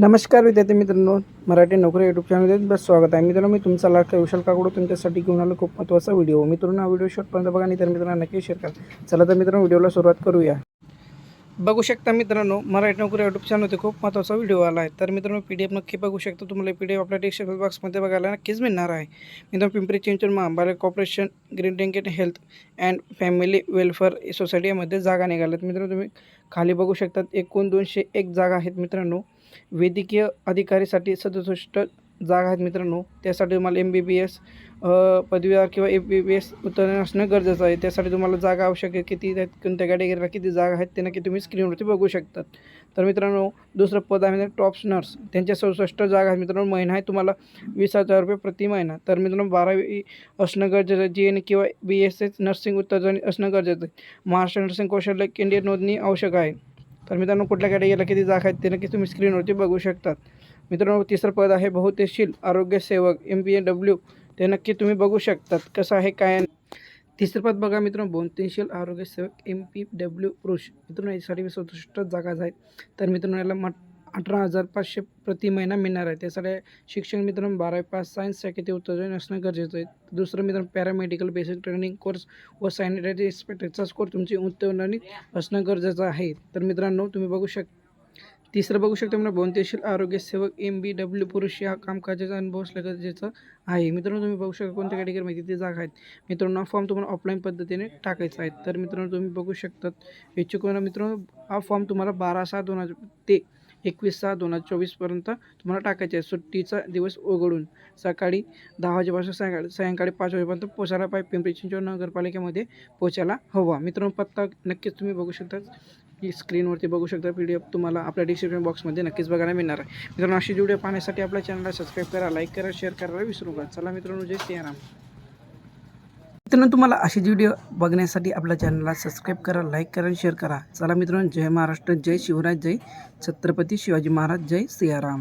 नमस्कार विद्यार्थी मित्रांनो मराठी नोकरी यूट्यूब चॅनलमध्ये बस स्वागत आहे. मित्रांनो मी तुमचा लाडका विशाल काकडू तुमच्यासाठी घेऊन आलो खूप महत्त्वाचा व्हिडिओ मित्रांनो हा व्हिडिओ शॉर्टपर्यंत बघा आणि तर मित्रांनो नक्की शेअर करा. चला तर मित्रांनो व्हिडिओला सुरुवात करूया. बघू शकता मित्रांनो मराठी नोकरी यूट्यूब चॅनलमध्ये खूप महत्त्वाचा व्हिडिओ आला आहे. तर मित्रांनो पी डी एफ नक्की बघू शकता. तुम्हाला पी डी एफ आपल्या डिस्क्रिप्शन बॉक्समध्ये बघायला नक्कीच मिळणार आहे. मित्रांनो पिंपरी चिंचवड महाबालक कॉर्पोरेशन ग्रीन टँकेट हेल्थ अँड फॅमिली वेलफेअर सोसायटीमध्ये जागा निघाल्यात. मित्रांनो तुम्ही खाली बघू शकतात एकूण दोनशे एक जागा आहेत मित्रांनो. वैद्यकीय अधिकारीसाठी सदुसष्ट जागा आहेत मित्रांनो. त्यासाठी तुम्हाला एम बी बी एस पदवीदार किंवा एम बी बी एस उत्तीर्ण असणं गरजेचं आहे. त्यासाठी तुम्हाला जागा आवश्यक आहे. किती आहेत कोणत्या कॅटेगरीला किती जागा आहेत ते नक्की तुम्ही स्क्रीनवरती बघू शकतात. तर मित्रांनो दुसरं पद आहे म्हणजे टॉप्स नर्स त्यांच्या चौसष्ट जागा आहेत मित्रांनो. महिना आहे तुम्हाला वीस हजार रुपये प्रति महिना. तर मित्रांनो बारावी असणं गरजेचं आहे. जी एन किंवा बी एस एस नर्सिंग उत्तर असणं गरजेचं आहे. महाराष्ट्र नर्सिंग कौशल्य केंद्रीय नोंदणी आवश्यक आहे. तर मित्रांनो कुठल्या कॅटेगरीला किती जागा आहेत ते नक्की तुम्ही स्क्रीनवरती बघू शकतात. मित्रांनो तिसरं पद आहे बहुतेशील आरोग्य सेवक एम पी ए डब्ल्यू ते नक्की तुम्ही बघू शकतात कसं आहे काय तिसरं पद बघा मित्रांनो बहुतेशील आरोग्य सेवक एम पी डब्ल्यू पुरुष. मित्रांनो यासाठी सदुसष्ट जागा आहेत तर मित्रांनो याला मट अठरा हजार पाचशे प्रति महिना मिळणार आहे. त्यासाठी शिक्षण मित्रांनो बारावी पास सायन्स किती उत्तेजन असणं गरजेचं आहे. दुसरं मित्रांनो पॅरामेडिकल बेसिक ट्रेनिंग कोर्स व सॅनिटरी इन्स्पेक्टरचा स्कोर तुमची उत्तीर्ण असणं गरजेचं आहे. तर मित्रांनो तुम्ही बघू शक तिसरं बघू शकता म्हणजे बहुतेशील आरोग्य सेवक एम बी डब्ल्यू पुरुष या कामकाजाचा अनुभव असला गरजेचं आहे. मित्रांनो तुम्ही बघू शकता कोणत्या कॅटेगरीमध्ये ते जागा आहेत. मित्रांनो हा फॉर्म तुम्हाला ऑफलाईन पद्धतीने टाकायचा आहे. तर मित्रांनो तुम्ही बघू शकतात इच्छुक मित्रांनो हा फॉर्म तुम्हाला बारा सहा दोन हजार ते एकवीस सहा दोन हजार चोवीसपर्यंत तुम्हाला टाकायचे आहे सुट्टीचा दिवस उघडून सकाळी दहा वाजेपासून सायंकाळी सायंकाळी पाच वाजेपर्यंत पोचायला पाहिजे. पिंपरी चिंचवड नगरपालिकेमध्ये पोचायला हवा. मित्रांनो पत्ता नक्कीच तुम्ही बघू शकता. की स्क्रीनवरती बघू शकता. पी डी एफ तुम्हाला आपल्या डिस्क्रिप्शन बॉक्समध्ये नक्कीच बघायला मिळणार आहे. मित्रांनो अशी व्हिडिओ पाहण्यासाठी आपल्या चॅनलला सबस्क्राईब करा लाईक करा शेअर करायला विसरू नका. चला मित्रांनो जय सियाराम मित्रांनो तुम्हाला असे व्हिडिओ बघण्यासाठी आपल्या चॅनलला सबस्क्राईब करा लाईक करा आणि शेअर करा. चला मित्रांनो जय महाराष्ट्र जय शिवराज जय छत्रपती शिवाजी महाराज जय सियाराम.